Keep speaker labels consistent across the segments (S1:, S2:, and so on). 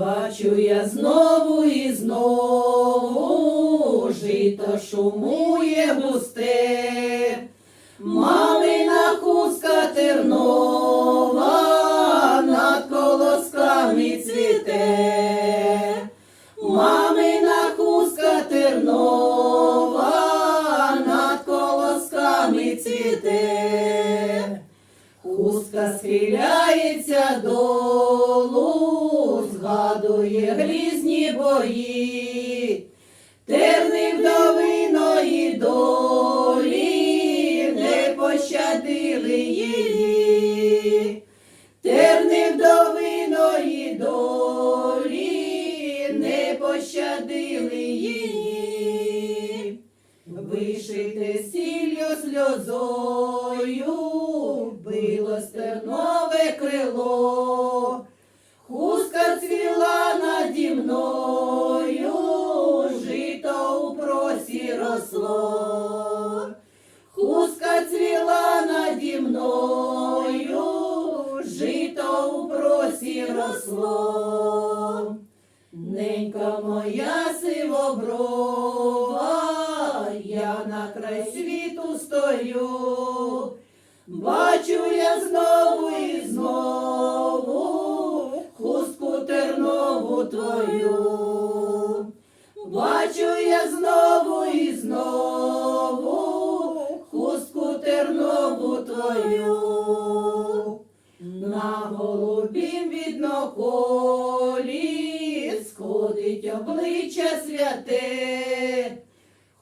S1: Бачу я знову і знову жито шумує густе, мамина хустка тернова над колосками цвіте, мамина хустка тернова над колосками цвіте. Хустка схиляється долу, згадує грізні бої, терни вдовиної долі, не пощадили її, терни вдовиної долі, не пощадили її. Вишите сіллю сльозою, било стернове крило, хустка цвіла наді мною, жито у просі росло. Ненька моя сивоброва, я на край світу стою, бачу я знову і знову хустку тернову твою, бачу я знову і знову тернову. На голубім відноколі сходить обличчя святе,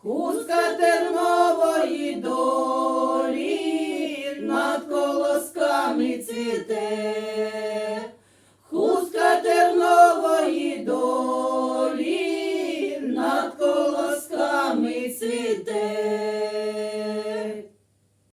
S1: хустка тернової долі